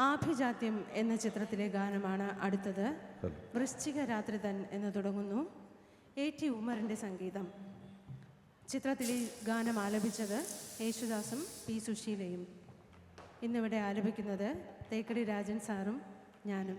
ആഭിജാത്യം എന്ന ചിത്രത്തിലെ ഗാനമാണ് അടുത്തത്. വൃശ്ചിക രാത്രി തൻ എന്ന് തുടങ്ങുന്നു. എ. ടി. ഉമറിന്റെ സംഗീതം. ചിത്രത്തിൽ ഈ ഗാനം ആലപിച്ചത് യേശുദാസും പി. സുശീലയും. ഇന്നിവിടെ ആലപിക്കുന്നത് തേക്കടി രാജൻ സാറും ഞാനും.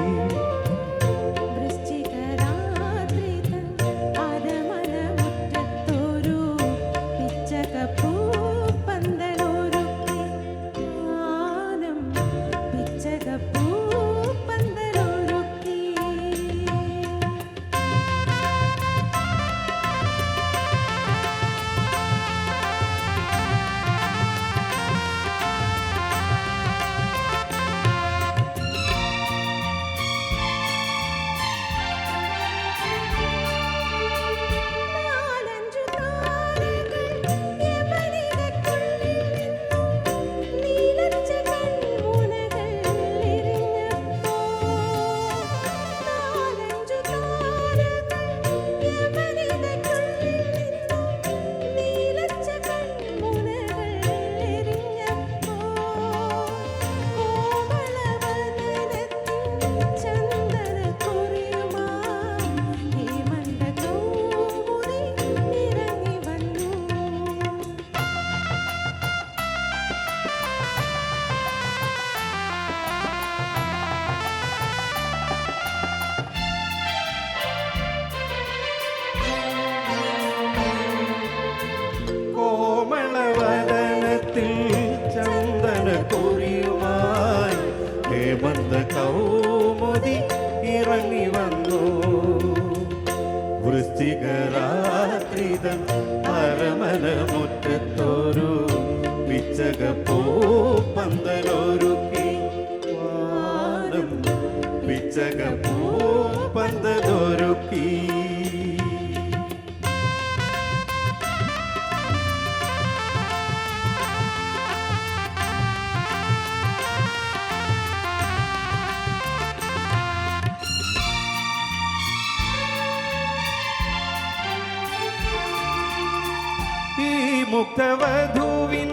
വൃശ്ചികരാത്രിതൻ അരമന മുറ്റത്തൊരു പിച്ചക പന്തലൊരുക്കി വാനം പിച്ചക ഈ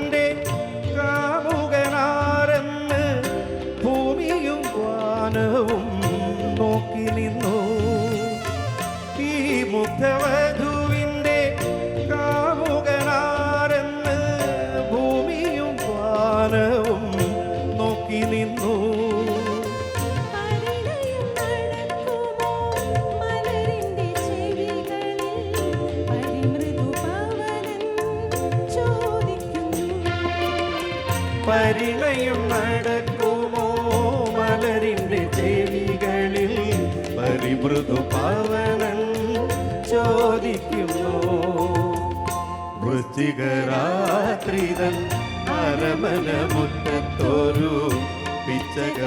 പരിണയം നടക്കുമോ? മലരിന്റെ ചെവികളിൽ പരിമൃദു പവനൻ ചോദിക്കുന്നു. വൃത്തികരാത്രിതൻ അരമന മുറ്റത്തൊരു പിച്ചക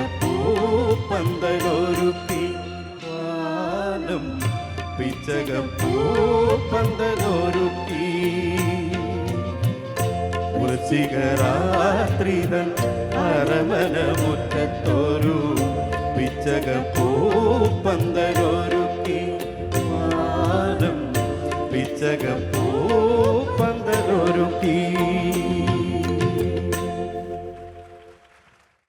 പന്തലൊരുക്കി വസികരാത്രിതൻ അരമന മുറ്റത്തൊരു പിച്ചക പൂപ്പന്തലൊരുക്കി മാനം പിച്ചക പൂപ്പന്തലൊരുക്കി